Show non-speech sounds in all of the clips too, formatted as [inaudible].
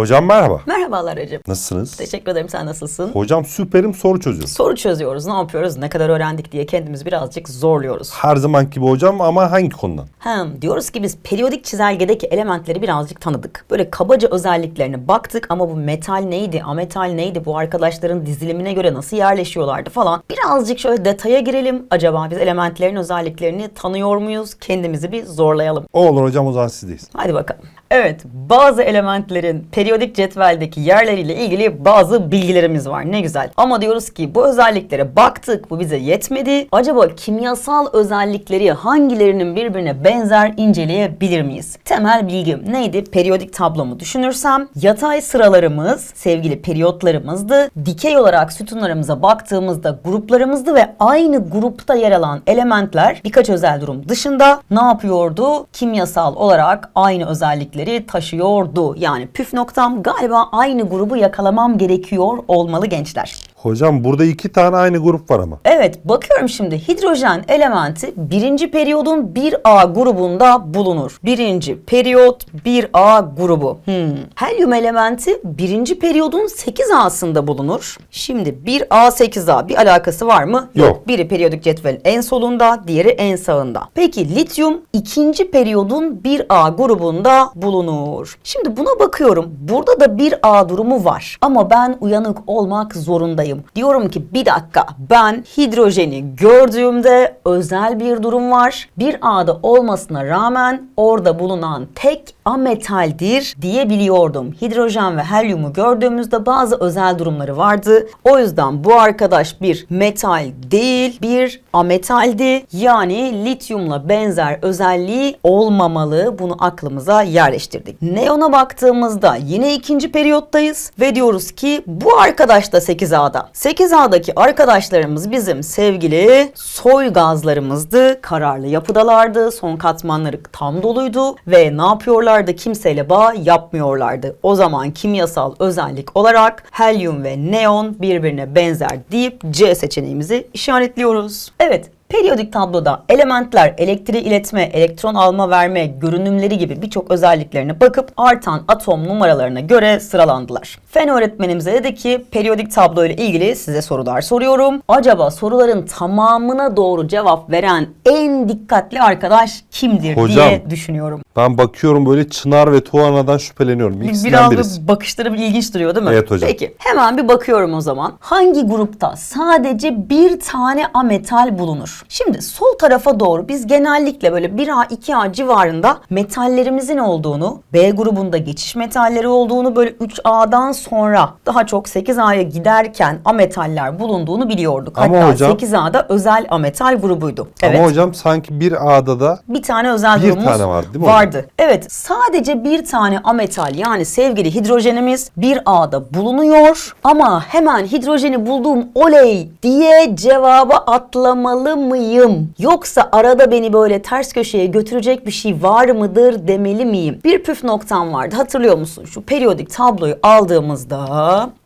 Hocam merhaba. Merhabalar Recep. Nasılsınız? Teşekkür ederim. Sen nasılsın? Hocam süperim soru çözüyoruz. Soru çözüyoruz. Ne yapıyoruz? Ne kadar öğrendik diye kendimizi birazcık zorluyoruz. Her zaman gibi hocam ama hangi konudan? Hem diyoruz ki biz periyodik çizelgedeki elementleri birazcık tanıdık. Böyle kabaca özelliklerine baktık ama bu metal neydi, ametal neydi, bu arkadaşların dizilimine göre nasıl yerleşiyorlardı falan. Birazcık şöyle detaya girelim. Acaba biz elementlerin özelliklerini tanıyor muyuz? Kendimizi bir zorlayalım. O olur hocam o zaman sizdeyiz. Hadi bakalım. Evet, bazı elementlerin periyodik cetveldeki yerleriyle ilgili bazı bilgilerimiz var. Ne güzel. Ama diyoruz ki bu özelliklere baktık, bu bize yetmedi. Acaba kimyasal özellikleri hangilerinin birbirine benzer inceleyebilir miyiz? Temel bilgim neydi? Periyodik tablomu düşünürsem yatay sıralarımız sevgili periyotlarımızdı. Dikey olarak sütunlarımıza baktığımızda gruplarımızdı ve aynı grupta yer alan elementler birkaç özel durum dışında ne yapıyordu? Kimyasal olarak aynı özellikleri taşıyordu. Yani püf noktam galiba aynı grubu yakalamam gerekiyor olmalı gençler. Hocam burada iki tane aynı grup var ama. Evet bakıyorum şimdi hidrojen elementi birinci periyodun 1A grubunda bulunur. Birinci periyot 1A grubu. Hmm. Helyum elementi birinci periyodun 8A'sında bulunur. Şimdi 1A 8A bir alakası var mı? Yok. Biri periyodik cetvelin en solunda, diğeri en sağında. Peki lityum ikinci periyodun 1A grubunda bulunur. Şimdi buna bakıyorum. Burada da 1A durumu var. Ama ben uyanık olmak zorundayım. Diyorum ki bir dakika ben hidrojeni gördüğümde özel bir durum var. 1A'da olmasına rağmen orada bulunan tek ametaldir diyebiliyordum. Hidrojen ve helyumu gördüğümüzde bazı özel durumları vardı. O yüzden bu arkadaş bir metal değil bir ametaldi. Yani lityumla benzer özelliği olmamalı. Bunu aklımıza yerleştirdik. Neon'a baktığımızda yine ikinci periyottayız ve diyoruz ki bu arkadaş da 8A'da. 8A'daki arkadaşlarımız bizim sevgili soy gazlarımızdı. Kararlı yapıdalardı. Son katmanları tam doluydu ve ne yapıyorlardı? Kimseyle bağ yapmıyorlardı. O zaman kimyasal özellik olarak helyum ve neon birbirine benzer deyip C seçeneğimizi işaretliyoruz. Evet, Periyodik tabloda elementler elektriği iletme, elektron alma verme, görünümleri gibi birçok özelliklerine bakıp artan atom numaralarına göre sıralandılar. Fen öğretmenimize dedi ki periyodik tablo ile ilgili size sorular soruyorum. Acaba soruların tamamına doğru cevap veren en dikkatli arkadaş kimdir Hocam. diye düşünüyorum. Ben bakıyorum böyle Çınar ve Tuana'dan şüpheleniyorum. İkisinden Biraz birisi. bakışları ilginç duruyor değil mi? Evet hocam. Peki hemen bir bakıyorum o zaman. Hangi grupta sadece bir tane ametal bulunur? Şimdi sol tarafa doğru biz genellikle böyle 1A 2A civarında metallerimizin olduğunu, B grubunda geçiş metalleri olduğunu böyle 3A'dan sonra daha çok 8A'ya giderken ametaller bulunduğunu biliyorduk. Ama Hatta hocam- 8A'da özel ametal grubuydu. Evet. Ama hocam sanki bir A'da da Bir tane özel Bir durumumuz tane vardı değil mi hocam? vardı. Evet sadece bir tane ametal yani sevgili hidrojenimiz bir A'da bulunuyor ama hemen hidrojeni bulduğum oley diye cevaba atlamalı mıyım? Yoksa arada beni böyle ters köşeye götürecek bir şey var mıdır demeli miyim? Bir püf noktam vardı hatırlıyor musun? Şu periyodik tabloyu aldığımızda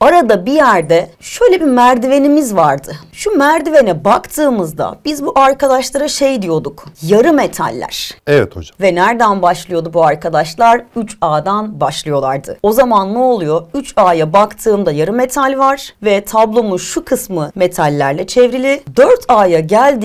arada bir yerde şöyle bir merdivenimiz vardı. Şu merdivene baktığımızda biz bu arkadaşlara şey diyorduk. Yarı metaller. evet hocam. Ve nereden başlıyordu bu arkadaşlar? 3A'dan başlıyorlardı. O zaman ne oluyor? 3A'ya baktığımda yarı metal var ve tablomun şu kısmı metallerle çevrili. 4A'ya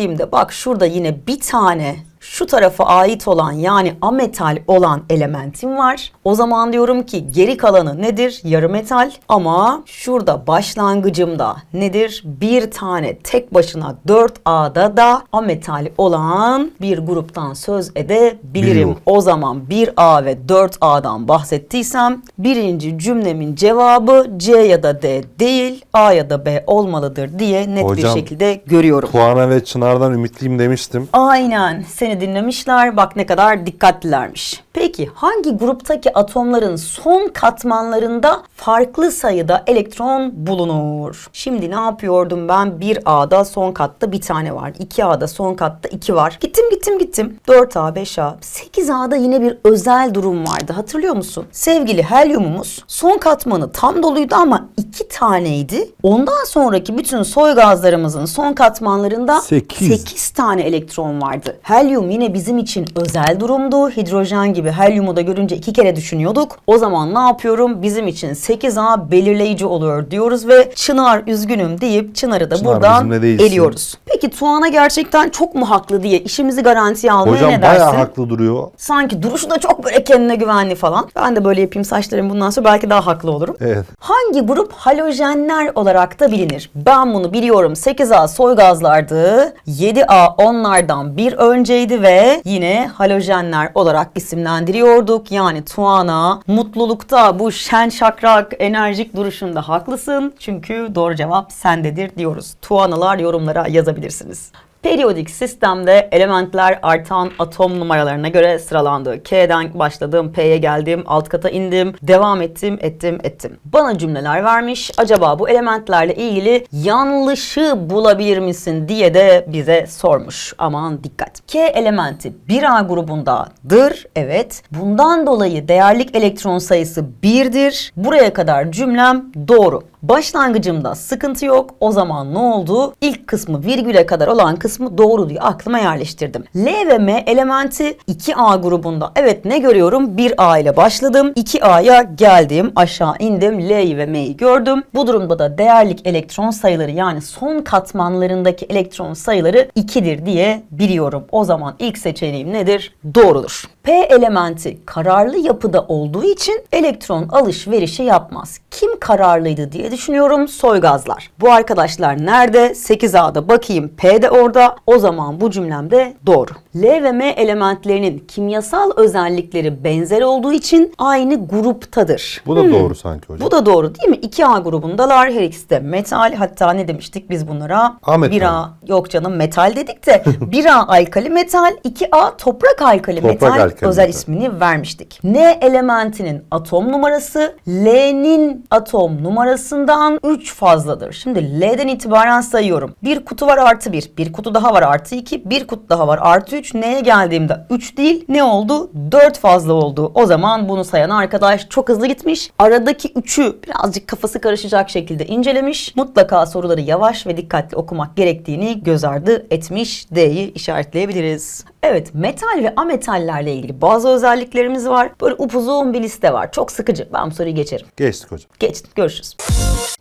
geldiğimde bak şurada yine bir tane şu tarafa ait olan yani ametal olan elementim var. O zaman diyorum ki geri kalanı nedir? Yarı metal ama şurada başlangıcımda nedir? Bir tane tek başına 4A'da da ametal olan bir gruptan söz edebilirim. Biliyorum. O zaman 1A ve 4A'dan bahsettiysem birinci cümlemin cevabı C ya da D değil A ya da B olmalıdır diye net Hocam, bir şekilde görüyorum. Tuana ve Çınar'dan ümitliyim demiştim. Aynen seni dinlemişler bak ne kadar dikkatlilermiş. Peki hangi gruptaki atomların son katmanlarında farklı sayıda elektron bulunur? Şimdi ne yapıyordum ben? 1A'da son katta bir tane var. 2A'da son katta 2 var. Gittim gittim gittim. 4A, 5A, 8A'da yine bir özel durum vardı. Hatırlıyor musun? Sevgili helyumumuz son katmanı tam doluydu ama 2 taneydi. Ondan sonraki bütün soy gazlarımızın son katmanlarında Sekiz. 8 tane elektron vardı. Helyum yine bizim için özel durumdu. Hidrojen gibi helyumu da görünce iki kere düşünüyorduk. O zaman ne yapıyorum? Bizim için 8A belirleyici oluyor diyoruz ve Çınar üzgünüm deyip Çınar'ı da Çınar, buradan eliyoruz. Peki Tuana gerçekten çok mu haklı diye işimizi garantiye almaya Hocam ne dersin? bayağı haklı duruyor. Sanki duruşu da çok böyle kendine güvenli falan. Ben de böyle yapayım saçlarım bundan sonra belki daha haklı olurum. Evet. Hangi grup halojenler olarak da bilinir? Ben bunu biliyorum. 8A soy gazlardı. 7A onlardan bir önceydi ve yine halojenler olarak isimlendiriyorduk. Yani Tuana mutlulukta bu şen şakrak enerjik duruşunda haklısın. Çünkü doğru cevap sendedir diyoruz. Tuanalar yorumlara yazabilirsiniz. Periyodik sistemde elementler artan atom numaralarına göre sıralandı. K'den başladım, P'ye geldim, alt kata indim, devam ettim, ettim, ettim. Bana cümleler vermiş. Acaba bu elementlerle ilgili yanlışı bulabilir misin diye de bize sormuş. Aman dikkat. K elementi 1A grubundadır. Evet. Bundan dolayı değerlik elektron sayısı 1'dir. Buraya kadar cümlem doğru. Başlangıcımda sıkıntı yok. O zaman ne oldu? İlk kısmı virgüle kadar olan kısmı doğru diye aklıma yerleştirdim. L ve M elementi 2A grubunda. Evet ne görüyorum? 1A ile başladım. 2A'ya geldim. Aşağı indim. L'yi ve M'yi gördüm. Bu durumda da değerlik elektron sayıları yani son katmanlarındaki elektron sayıları 2'dir diye biliyorum. O zaman ilk seçeneğim nedir? Doğrudur. P elementi kararlı yapıda olduğu için elektron alışverişi yapmaz. Kim kararlıydı diye düşünüyorum. Soy gazlar. Bu arkadaşlar nerede? 8A'da bakayım. P de orada. O zaman bu cümlemde doğru. L ve M elementlerinin kimyasal özellikleri benzer olduğu için aynı gruptadır. Bu da doğru sanki hocam. Bu da doğru değil mi? 2A grubundalar. Her ikisi de metal. Hatta ne demiştik biz bunlara? A metal. 1A yok canım metal dedik de [laughs] 1A alkali metal, 2A toprak alkali Toprak metal alkali özel metal. ismini vermiştik. N elementinin atom numarası L'nin atom numarasından 3 fazladır. Şimdi L'den itibaren sayıyorum. Bir kutu var artı 1, bir kutu daha var artı 2, bir kutu daha var artı 3. N'ye geldiğimde 3 değil ne oldu? 4 fazla oldu. O zaman bunu sayan arkadaş çok hızlı gitmiş. Aradaki 3'ü birazcık kafası karışacak şekilde incelemiş. Mutlaka soruları yavaş ve dikkatli okumak gerektiğini göz ardı etmiş. D'yi işaretleyebiliriz. Evet, metal ve ametallerle ilgili bazı özelliklerimiz var. Böyle upuzun bir liste var. Çok sıkıcı. Ben bu soruyu geçerim. Geçtik hocam. Geçtik. Görüşürüz.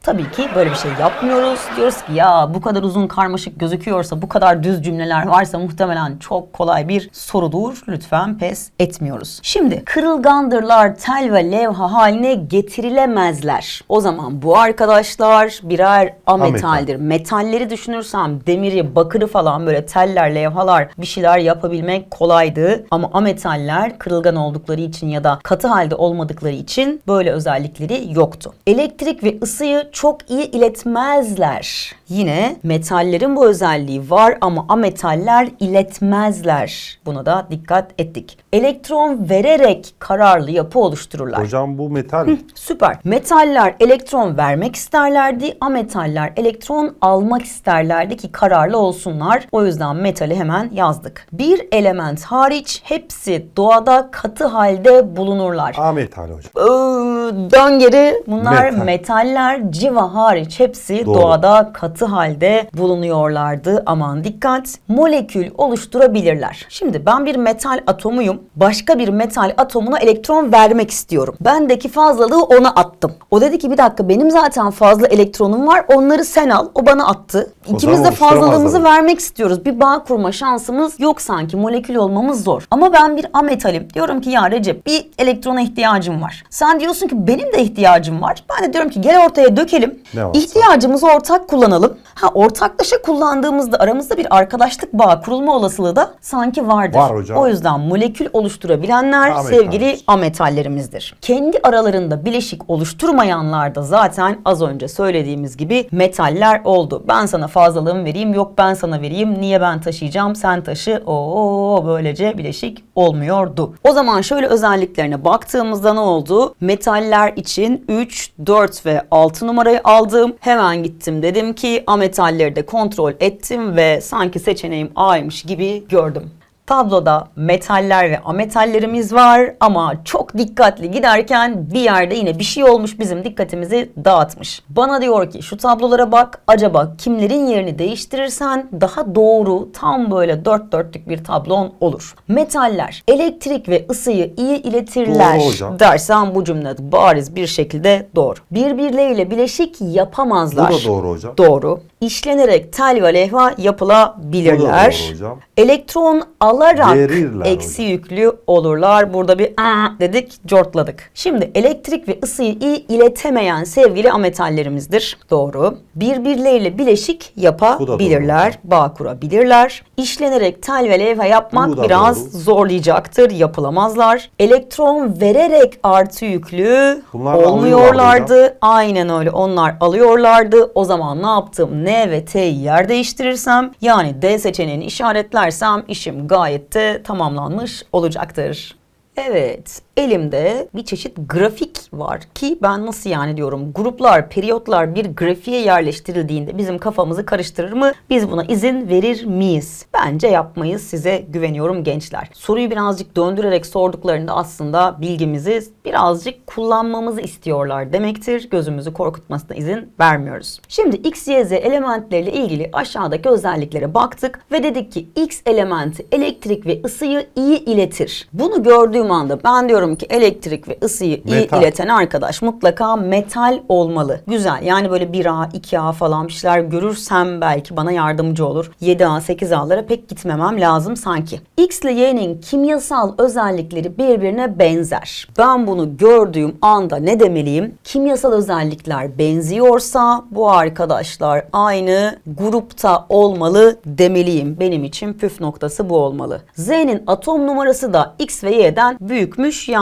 Tabii ki böyle bir şey yapmıyoruz. Diyoruz ki ya bu kadar uzun karmaşık gözüküyorsa, bu kadar düz cümleler varsa muhtemelen çok kolay bir sorudur. Lütfen pes etmiyoruz. Şimdi kırılgandırlar tel ve levha haline getirilemezler. O zaman bu arkadaşlar birer ametaldir. Metalleri düşünürsem demiri, bakırı falan böyle teller, levhalar bir şeyler yapabilmek kolaydı. Ama ametaller kırılgan oldukları için ya da katı halde olmadıkları için böyle özellikleri yoktu. Elektrik ve ısıyı çok iyi iletmezler. Yine metallerin bu özelliği var ama ametaller iletmezler. Buna da dikkat ettik. Elektron vererek kararlı yapı oluştururlar. Hocam bu metal. Süper. Metaller elektron vermek isterlerdi. Ametaller elektron almak isterlerdi ki kararlı olsunlar. O yüzden metali hemen yazdık. Bir element hariç hepsi doğada katı halde bulunurlar. A metal hocam. Ee, dön geri. Bunlar Metal. metaller civa hariç hepsi Doğru. doğada katı halde bulunuyorlardı. Aman dikkat. Molekül oluşturabilirler. Şimdi ben bir metal atomuyum. Başka bir metal atomuna elektron vermek istiyorum. Bendeki fazlalığı ona attım. O dedi ki bir dakika benim zaten fazla elektronum var. Onları sen al. O bana attı. İkimiz de fazlalığımızı vermek istiyoruz. Bir bağ kurma şansımız yok sanki. Molekül olmamız zor. Ama ben bir ametalim. Diyorum ki ya Recep bir elektrona ihtiyacım var. Sen diyorsun ki benim de ihtiyacım var. Ben de diyorum ki gel ortaya dökelim. İhtiyacımızı ortak kullanalım. Ha ortaklaşa kullandığımızda aramızda bir arkadaşlık bağı kurulma olasılığı da sanki vardır. Var hocam. O yüzden molekül oluşturabilenler Ametal. sevgili ametallerimizdir. Kendi aralarında bileşik oluşturmayanlar da zaten az önce söylediğimiz gibi metaller oldu. Ben sana fazlalığımı vereyim, yok ben sana vereyim, niye ben taşıyacağım, sen taşı. Oo böylece bileşik olmuyordu. O zaman şöyle özelliklerine baktığımızda ne oldu? Metaller için 3, 4 ve 6 numarayı aldım. Hemen gittim dedim ki ametalleri de kontrol ettim ve sanki seçeneğim A'ymış gibi gördüm. Tabloda metaller ve ametallerimiz var ama çok dikkatli giderken bir yerde yine bir şey olmuş bizim dikkatimizi dağıtmış. Bana diyor ki şu tablolara bak acaba kimlerin yerini değiştirirsen daha doğru tam böyle dört dörtlük bir tablon olur. Metaller elektrik ve ısıyı iyi iletirler Doğru hocam. dersen bu cümle bariz bir şekilde doğru. Birbirleriyle bileşik yapamazlar. Bu da doğru hocam. Doğru. İşlenerek tel ve levha yapılabilirler. Bu da doğru hocam. Elektron alarak Verirler eksi yüklü olurlar. Burada bir "Aa" dedik, cortladık. Şimdi elektrik ve ısıyı iyi iletemeyen sevgili ametallerimizdir. Doğru. Birbirleriyle bileşik yapabilirler, bağ kurabilirler. İşlenerek tel ve levha yapmak biraz doğru. zorlayacaktır, yapılamazlar. Elektron vererek artı yüklü Bunlar olmuyorlardı. Aynen öyle. Onlar alıyorlardı. O zaman ne yaptım? N ve T'yi yer değiştirirsem yani D seçeneğini işaretlersem işim gayet de tamamlanmış olacaktır. Evet, elimde bir çeşit grafik var ki ben nasıl yani diyorum gruplar, periyotlar bir grafiğe yerleştirildiğinde bizim kafamızı karıştırır mı? Biz buna izin verir miyiz? Bence yapmayız. Size güveniyorum gençler. Soruyu birazcık döndürerek sorduklarında aslında bilgimizi birazcık kullanmamızı istiyorlar demektir. Gözümüzü korkutmasına izin vermiyoruz. Şimdi X, Y, Z elementleriyle ilgili aşağıdaki özelliklere baktık ve dedik ki X elementi elektrik ve ısıyı iyi iletir. Bunu gördüğüm anda ben diyorum ki elektrik ve ısıyı iyi ileten arkadaş mutlaka metal olmalı. Güzel. Yani böyle 1A, 2A falan bir şeyler görürsem belki bana yardımcı olur. 7A, 8A'lara pek gitmemem lazım sanki. X ile Y'nin kimyasal özellikleri birbirine benzer. Ben bunu gördüğüm anda ne demeliyim? Kimyasal özellikler benziyorsa bu arkadaşlar aynı grupta olmalı demeliyim. Benim için püf noktası bu olmalı. Z'nin atom numarası da X ve Y'den büyükmüş. Yani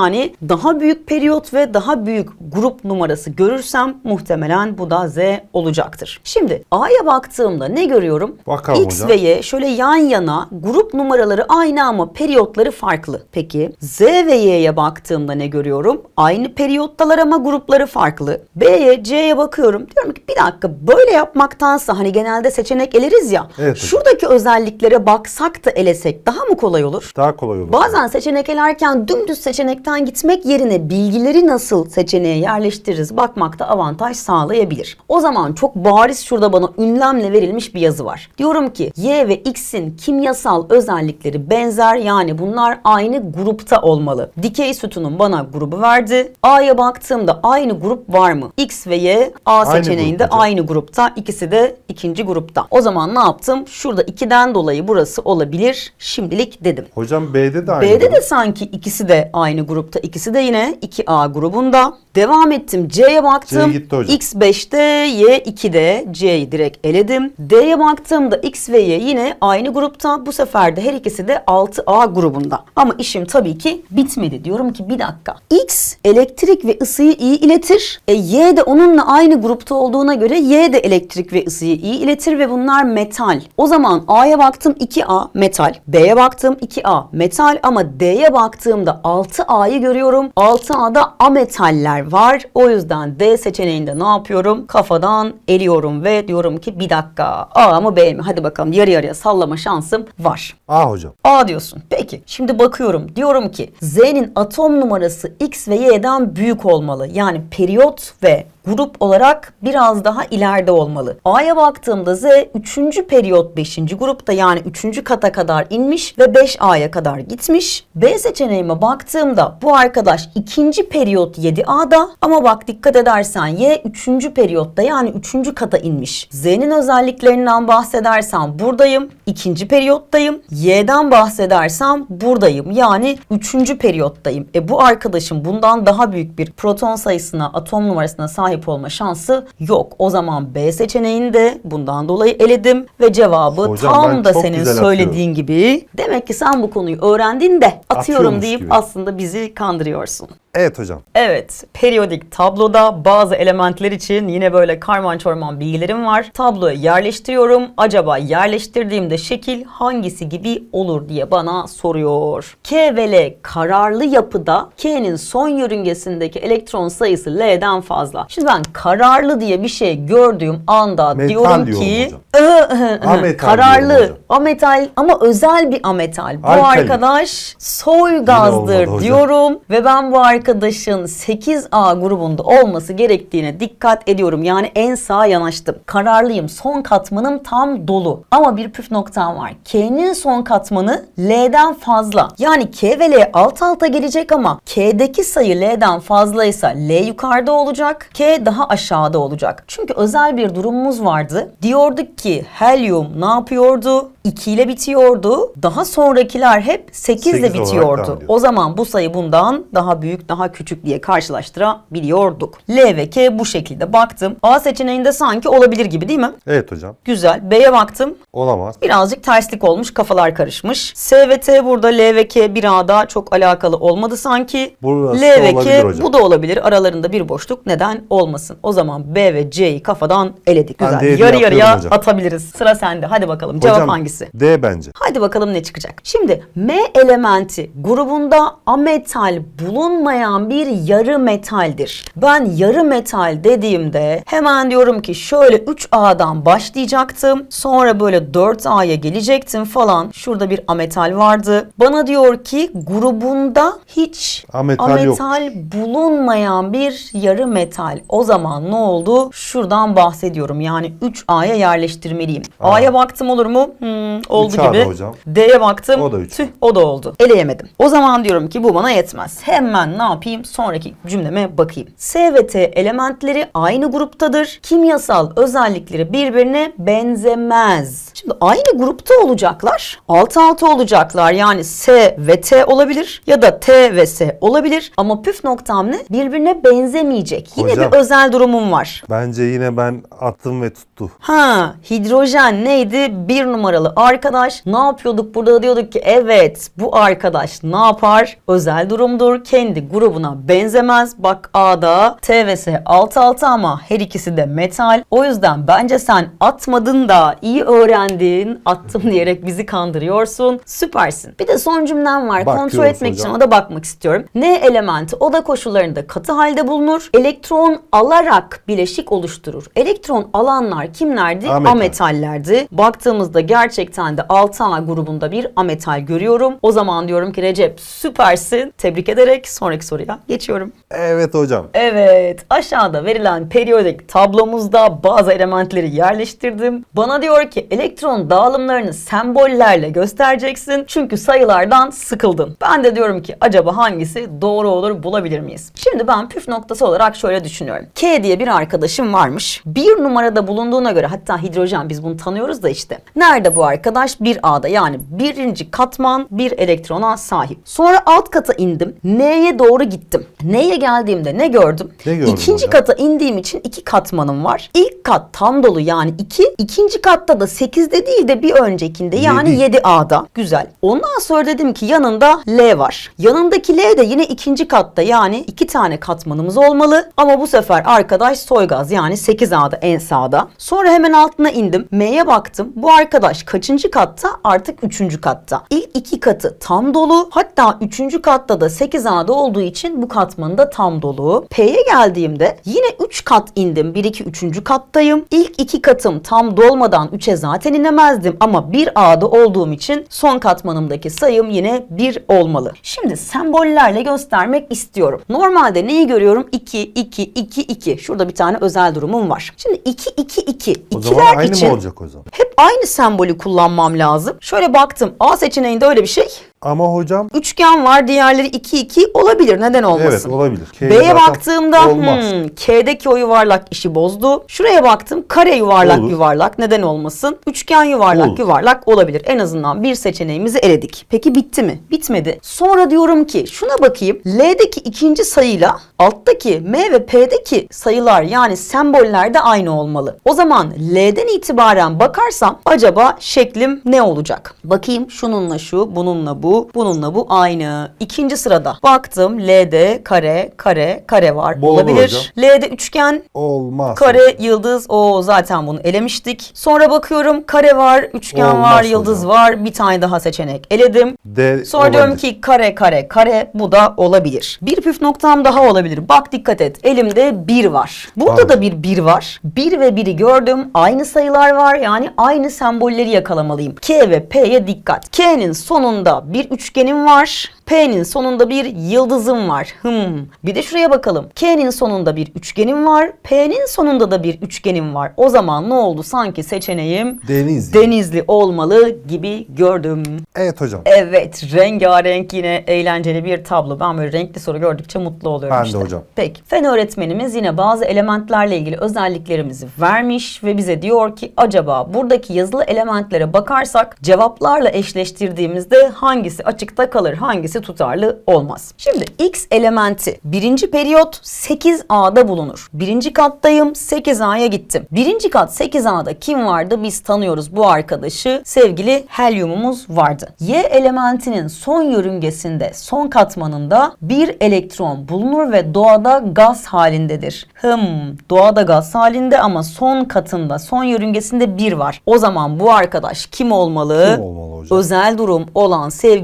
daha büyük periyot ve daha büyük grup numarası görürsem muhtemelen bu da Z olacaktır. Şimdi A'ya baktığımda ne görüyorum? Bakalım X hocam. ve Y şöyle yan yana grup numaraları aynı ama periyotları farklı. Peki Z ve Y'ye baktığımda ne görüyorum? Aynı periyottalar ama grupları farklı. B'ye C'ye bakıyorum. Diyorum ki bir dakika böyle yapmaktansa hani genelde seçenek eleriz ya. Evet şuradaki özelliklere baksak da elesek daha mı kolay olur? Daha kolay olur. Bazen seçenek elerken dümdüz seçenekten gitmek yerine bilgileri nasıl seçeneğe yerleştiririz bakmakta avantaj sağlayabilir. O zaman çok bariz şurada bana ünlemle verilmiş bir yazı var. Diyorum ki Y ve X'in kimyasal özellikleri benzer yani bunlar aynı grupta olmalı. Dikey sütunun bana grubu verdi. A'ya baktığımda aynı grup var mı? X ve Y A Aynı seçeneğinde hocam. aynı grupta. ikisi de ikinci grupta. O zaman ne yaptım? Şurada 2'den dolayı burası olabilir. Şimdilik dedim. Hocam B'de de aynı. B'de de sanki ikisi de aynı grupta. İkisi de yine 2A grubunda. Devam ettim. C'ye baktım. C gitti hocam. X 5'te, Y 2'de. C'yi direkt eledim. D'ye baktığımda X ve Y yine aynı grupta. Bu sefer de her ikisi de 6A grubunda. Ama işim tabii ki bitmedi. Diyorum ki bir dakika. X elektrik ve ısıyı iyi iletir. E, Y de onunla aynı grupta olduğuna göre Y de elektrik ve ısıyı iyi iletir ve bunlar metal. O zaman A'ya baktım 2A metal. B'ye baktım 2A metal ama D'ye baktığımda 6A'yı görüyorum. 6A'da ametaller var. O yüzden D seçeneğinde ne yapıyorum? Kafadan eliyorum ve diyorum ki bir dakika A mı B mi? Hadi bakalım yarı yarıya sallama şansım var. A hocam. A diyorsun. Peki şimdi bakıyorum. Diyorum ki Z'nin atom numarası X ve Y'den büyük olmalı. Yani periyot ve grup olarak biraz daha ileride olmalı. A'ya baktığımda Z 3. periyot 5. grupta yani 3. kata kadar inmiş ve 5A'ya kadar gitmiş. B seçeneğime baktığımda bu arkadaş 2. periyot 7A'da ama bak dikkat edersen Y 3. periyotta yani 3. kata inmiş. Z'nin özelliklerinden bahsedersem buradayım. 2. periyottayım. Y'den bahsedersem buradayım. Yani 3. periyottayım. E bu arkadaşım bundan daha büyük bir proton sayısına, atom numarasına sahip olma şansı yok. O zaman B seçeneğini de bundan dolayı eledim ve cevabı Hocam tam da senin söylediğin gibi. Demek ki sen bu konuyu öğrendin de atıyorum Atıyormuş deyip gibi. aslında bizi kandırıyorsun. Evet hocam. Evet, periyodik tabloda bazı elementler için yine böyle karman çorman bilgilerim var. Tabloya yerleştiriyorum. Acaba yerleştirdiğimde şekil hangisi gibi olur diye bana soruyor. K ve L kararlı yapıda K'nin son yörüngesindeki elektron sayısı L'den fazla. Şimdi ben kararlı diye bir şey gördüğüm anda Metal diyorum ki [laughs] hocam. kararlı, ametal ama özel bir ametal. Bu Alkali. arkadaş soy gazdır diyorum ve ben bu arkadaşın 8A grubunda olması gerektiğine dikkat ediyorum. Yani en sağa yanaştım. Kararlıyım. Son katmanım tam dolu. Ama bir püf noktam var. K'nin son katmanı L'den fazla. Yani K ve L alt alta gelecek ama K'deki sayı L'den fazlaysa L yukarıda olacak. K daha aşağıda olacak. Çünkü özel bir durumumuz vardı. Diyorduk ki helyum ne yapıyordu? 2 ile bitiyordu. Daha sonrakiler hep 8 ile bitiyordu. O zaman bu sayı bundan daha büyük, daha küçük diye karşılaştırabiliyorduk. L ve K bu şekilde baktım. A seçeneğinde sanki olabilir gibi değil mi? Evet hocam. Güzel. B'ye baktım. Olamaz. Birazcık terslik olmuş, kafalar karışmış. S ve T burada L ve K bir A'da çok alakalı olmadı sanki. Burası L ve K hocam. bu da olabilir. Aralarında bir boşluk neden olmasın? O zaman B ve C'yi kafadan eledik. Ben Güzel. D'yi Yarı yarıya hocam. atabiliriz. Sıra sende. Hadi bakalım. Cevap hocam, hangisi? D bence. Hadi bakalım ne çıkacak. Şimdi M elementi grubunda ametal bulunmayan bir yarı metaldir. Ben yarı metal dediğimde hemen diyorum ki şöyle 3A'dan başlayacaktım. Sonra böyle 4A'ya gelecektim falan. Şurada bir ametal vardı. Bana diyor ki grubunda hiç Ametal yok. ametal bulunmayan bir yarı metal. O zaman ne oldu? Şuradan bahsediyorum. Yani 3A'ya yerleştirmeliyim. Aa. A'ya baktım olur mu? Hmm, oldu 3A'da gibi. hocam. D'ye baktım. O da üç. Tüh o da oldu. Eleyemedim. O zaman diyorum ki bu bana yetmez. Hemen ne yapayım? Sonraki cümleme bakayım. S ve T elementleri aynı gruptadır. Kimyasal özellikleri birbirine benzemez. Şimdi aynı grupta olacaklar. Alt alta olacaklar. Yani S ve T olabilir ya da T ve S olabilir. Ama püf noktam ne? Birbirine benzemeyecek. Yine Hocam. bir özel durumum var. Bence yine ben attım ve tuttu. Ha, hidrojen neydi? Bir numaralı arkadaş. Ne yapıyorduk burada? Diyorduk ki evet bu arkadaş ne yapar? Özel durumdur. Kendi grubuna benzemez. Bak A'da T ve S alt alta ama her ikisi de metal. O yüzden bence sen atmadın da iyi öğrendin. Attım [laughs] diyerek bizi kandırıyorsun. Süpersin. Bir de son cümlem var. Kontrol Bakıyoruz etmek için hocam. ona da bakmak istiyorum. N elementi oda koşullarında katı halde bulunur. Elektron alarak bileşik oluşturur. Elektron alanlar kimlerdi? Ametal. Ametallerdi. Baktığımızda gerçekten de 6A grubunda bir ametal görüyorum. O zaman diyorum ki Recep süpersin. Tebrik ederek sonraki soruya geçiyorum. Evet hocam. Evet, aşağıda verilen periyodik tablomuzda bazı elementleri yerleştirdim. Bana diyor ki elektron dağılımlarını sembollerle göstereceksin. Çünkü sayılardan sıkıldın. Ben de diyorum ki acaba hangisi doğru olur bulabilir miyiz? Şimdi ben püf noktası olarak şöyle düşünüyorum. K diye bir arkadaşım varmış. Bir numarada bulunduğuna göre hatta hidrojen biz bunu tanıyoruz da işte. Nerede bu arkadaş? Bir A'da yani birinci katman bir elektrona sahip. Sonra alt kata indim. N'ye doğru gittim. N'ye geldiğimde ne gördüm? Ne gördün İkinci hocam? kata indiğim için iki katmanım var. İlk kat tam dolu yani 2. İkinci katta da 8'de değil de bir öncekinde yani Yedi. 7A'da. Güzel. Ondan sonra dedim ki yanında L var. Yanındaki L de yine ikinci katta yani iki tane katmanımız olmalı. Ama bu sefer arkadaş soygaz yani 8A'da en sağda. Sonra hemen altına indim. M'ye baktım. Bu arkadaş kaçıncı katta? Artık üçüncü katta. İlk iki katı tam dolu. Hatta üçüncü katta da 8A'da olduğu için bu katmanı da tam dolu. P'ye geldiğimde yine 3 kat indim. 1, 2, 3. kattayım. İlk iki katım tam dolmadan 3'e zaten inemezdim. Ama 1 A'da olduğum için son katmanımdaki sayım yine 1 olmalı. Şimdi sembollerle göstermek istiyorum. Normalde neyi görüyorum? 2, 2, 2, 2. Şurada bir tane özel durumum var. Şimdi 2, 2, 2. O İkiler zaman aynı için mı olacak o zaman? hep aynı sembolü kullanmam lazım. Şöyle baktım. A seçeneğinde öyle bir şey. Ama hocam Üçgen var. Diğerleri 2 2 olabilir. Neden olmasın? evet olabilir. K B'ye zaten baktığımda olmaz. hmm, K'deki o yuvarlak işi bozdu. Şuraya baktım kare yuvarlak Olur. yuvarlak neden olmasın? Üçgen yuvarlak Olur. yuvarlak olabilir. En azından bir seçeneğimizi eledik. Peki bitti mi? Bitmedi. Sonra diyorum ki şuna bakayım. L'deki ikinci sayıyla alttaki M ve P'deki sayılar yani semboller de aynı olmalı. O zaman L'den itibaren bakarsam acaba şeklim ne olacak? Bakayım şununla şu, bununla bu bu. Bununla bu aynı. İkinci sırada baktım L'de kare, kare, kare var. Bu olur Olabilir. hocam. L'de üçgen, Olmaz. Kare, yıldız, o zaten bunu elemiştik. Sonra bakıyorum kare var, üçgen Olmaz var, hocam. yıldız var. Bir tane daha seçenek eledim. D Sonra olabilir. diyorum ki kare kare kare bu da olabilir. Bir püf noktam daha olabilir. Bak dikkat et. Elimde bir var. Burada Tamam. da bir bir var. Bir ve biri gördüm. Aynı sayılar var. Yani aynı sembolleri yakalamalıyım. K ve P'ye dikkat. K'nin sonunda bir üçgenim var. P'nin sonunda bir yıldızım var. Hmm. Bir de şuraya bakalım. K'nin sonunda bir üçgenim var. P'nin sonunda da bir üçgenim var. O zaman ne oldu? Sanki seçeneğim Denizli. Denizli olmalı gibi gördüm. Evet hocam. Evet, rengarenk yine eğlenceli bir tablo. Ben böyle renkli soru gördükçe mutlu oluyorum Ben de işte. hocam. Peki, fen öğretmenimiz yine bazı elementlerle ilgili özelliklerimizi vermiş ve bize diyor ki acaba buradaki yazılı elementlere bakarsak cevaplarla eşleştirdiğimizde hangisi açıkta kalır, hangisi tutarlı olmaz. Şimdi x elementi birinci periyot 8A'da bulunur. Birinci kattayım 8A'ya gittim. Birinci kat 8A'da kim vardı? Biz tanıyoruz bu arkadaşı. Sevgili helyumumuz vardı. Y elementinin son yörüngesinde, son katmanında bir elektron bulunur ve doğada gaz halindedir. Hım, doğada gaz halinde ama son katında, son yörüngesinde bir var. O zaman bu arkadaş kim olmalı? Kim olmalı hocam? Özel durum olan sevgili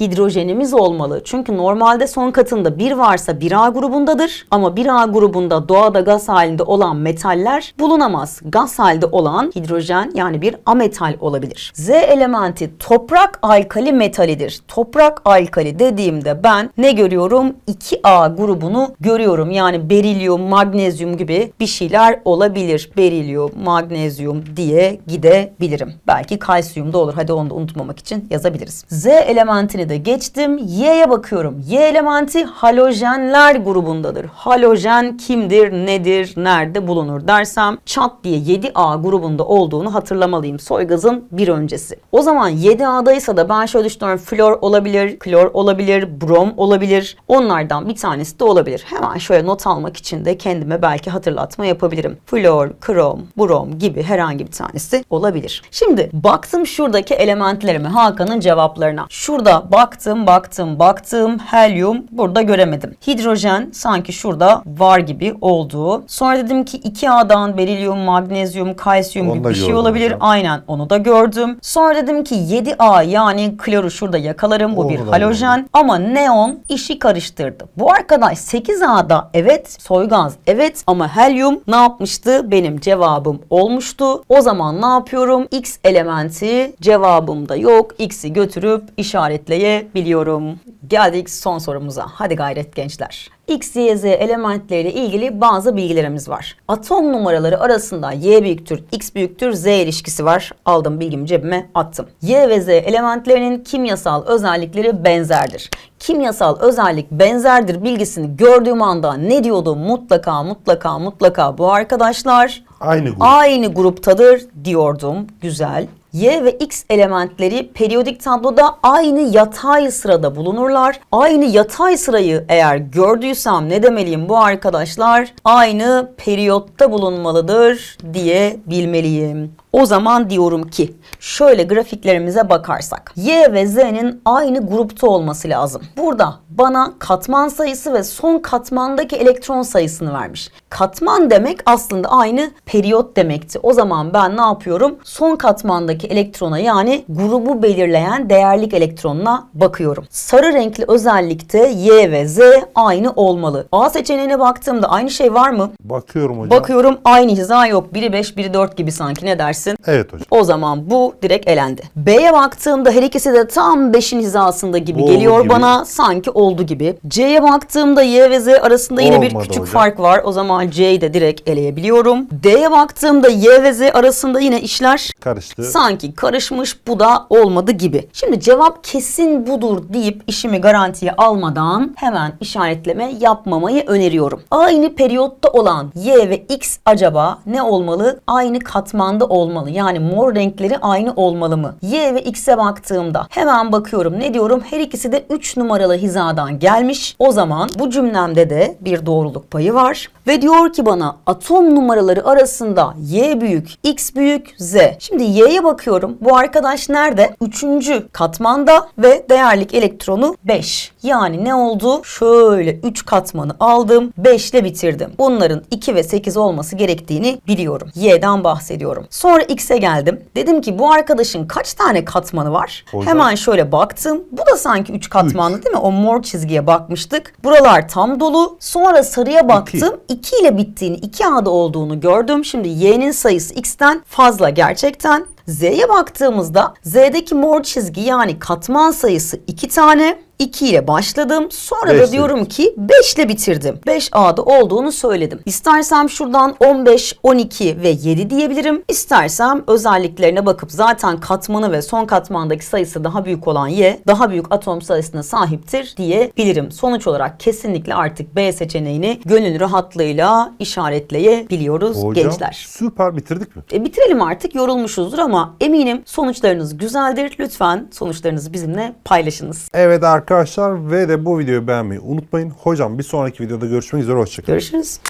hidrojenimiz olmalı. Çünkü normalde son katında bir varsa 1A grubundadır ama 1A grubunda doğada gaz halinde olan metaller bulunamaz. Gaz halde olan hidrojen yani bir ametal olabilir. Z elementi toprak alkali metalidir. Toprak alkali dediğimde ben ne görüyorum? 2A grubunu görüyorum. Yani berilyum, magnezyum gibi bir şeyler olabilir. Berilyum, magnezyum diye gidebilirim. Belki kalsiyum da olur. Hadi onu da unutmamak için yazabiliriz. Z elementini de geçtim. Y'ye bakıyorum. Y elementi halojenler grubundadır. Halojen kimdir, nedir, nerede bulunur dersem çat diye 7A grubunda olduğunu hatırlamalıyım. Soygazın bir öncesi. O zaman 7A'daysa da ben şöyle düşünüyorum. Flor olabilir, klor olabilir, brom olabilir. Onlardan bir tanesi de olabilir. Hemen şöyle not almak için de kendime belki hatırlatma yapabilirim. Flor, krom, brom gibi herhangi bir tanesi olabilir. Şimdi baktım şuradaki elementlerime Hakan'ın cevaplarına. Şurada baktım, baktım, baktım. Helyum burada göremedim. Hidrojen sanki şurada var gibi olduğu. Sonra dedim ki 2A'dan berilyum, magnezyum, kalsiyum gibi bir şey olabilir. hocam. Aynen onu da gördüm. Sonra dedim ki 7A yani kloru şurada yakalarım. Bu bir halojen. Ama neon işi karıştırdı. Bu arkadaş 8A'da evet soygaz evet ama helyum ne yapmıştı? Benim cevabım olmuştu. O zaman ne yapıyorum? X elementi cevabımda yok. X'i götürüp işaretleyebiliyorum. Geldik son sorumuza. Hadi gayret gençler. X, Y, Z elementleriyle ilgili bazı bilgilerimiz var. Atom numaraları arasında Y büyüktür, X büyüktür, Z ilişkisi var. Aldım bilgimi cebime attım. Y ve Z elementlerinin kimyasal özellikleri benzerdir. Kimyasal özellik benzerdir bilgisini gördüğüm anda ne diyordu? Mutlaka mutlaka mutlaka bu arkadaşlar Aynı grup. aynı gruptadır diyordum. Güzel. Y ve X elementleri periyodik tabloda aynı yatay sırada bulunurlar. Aynı yatay sırayı eğer gördüysem ne demeliyim bu arkadaşlar? Aynı periyotta bulunmalıdır diye bilmeliyim. O zaman diyorum ki şöyle grafiklerimize bakarsak Y ve Z'nin aynı grupta olması lazım. Burada bana katman sayısı ve son katmandaki elektron sayısını vermiş. Katman demek aslında aynı periyot demekti. O zaman ben ne yapıyorum? Son katmandaki elektrona yani grubu belirleyen değerlik elektronuna bakıyorum. Sarı renkli özellikte Y ve Z aynı olmalı. A seçeneğine baktığımda aynı şey var mı? Bakıyorum hocam. Bakıyorum aynı hiza yok. Biri 5, biri 4 gibi sanki ne dersin? Evet hocam. O zaman bu direkt elendi. B'ye baktığımda her ikisi de tam 5'in hizasında gibi Oldu geliyor gibi. bana. Sanki oldu gibi. C'ye baktığımda Y ve Z arasında yine bir küçük hocam. fark var. O zaman C'yi de direkt eleyebiliyorum. D'ye baktığımda Y ve Z arasında yine işler Karıştı. sanki karışmış bu da olmadı gibi. Şimdi cevap kesin budur deyip işimi garantiye almadan hemen işaretleme yapmamayı öneriyorum. Aynı periyotta olan Y ve X acaba ne olmalı? Aynı katmanda olmalı. Yani mor renkleri aynı olmalı mı? Y ve X'e baktığımda hemen bakıyorum. Ne diyorum? Her ikisi de 3 numaralı hizadan gelmiş. O zaman bu cümlemde de bir doğruluk payı var. Ve diyor ki bana atom numaraları arasında Y büyük, X büyük, Z. Şimdi Y'ye bakıyorum. Bu arkadaş nerede? Üçüncü katmanda ve değerlik elektronu 5. Yani ne oldu? Şöyle 3 katmanı aldım. 5 ile bitirdim. Bunların 2 ve 8 olması gerektiğini biliyorum. Y'den bahsediyorum. Sonra X'e geldim. Dedim ki bu arkadaşın kaç tane katmanı var? Hocam. Hemen şöyle baktım. Bu da sanki 3 katmanlı değil mi? O mor çizgiye bakmıştık. Buralar tam dolu. Sonra sarıya baktım. 2 ile bittiğini, 2 A'da olduğunu gördüm. Şimdi Y'nin sayısı X'ten fazla gerçekten. Z'ye baktığımızda Z'deki mor çizgi yani katman sayısı 2 tane. 2 ile başladım. Sonra Beş da diyorum ki 5 ile bitirdim. 5A'da olduğunu söyledim. İstersem şuradan 15, 12 ve 7 diyebilirim. İstersem özelliklerine bakıp zaten katmanı ve son katmandaki sayısı daha büyük olan Y daha büyük atom sayısına sahiptir diyebilirim. Sonuç olarak kesinlikle artık B seçeneğini gönül rahatlığıyla işaretleyebiliyoruz Hocam gençler. süper bitirdik mi? E, bitirelim artık yorulmuşuzdur ama eminim sonuçlarınız güzeldir. Lütfen sonuçlarınızı bizimle paylaşınız. Evet arkadaşlar ve de bu videoyu beğenmeyi unutmayın. Hocam bir sonraki videoda görüşmek üzere. Hoşçakalın. Görüşürüz.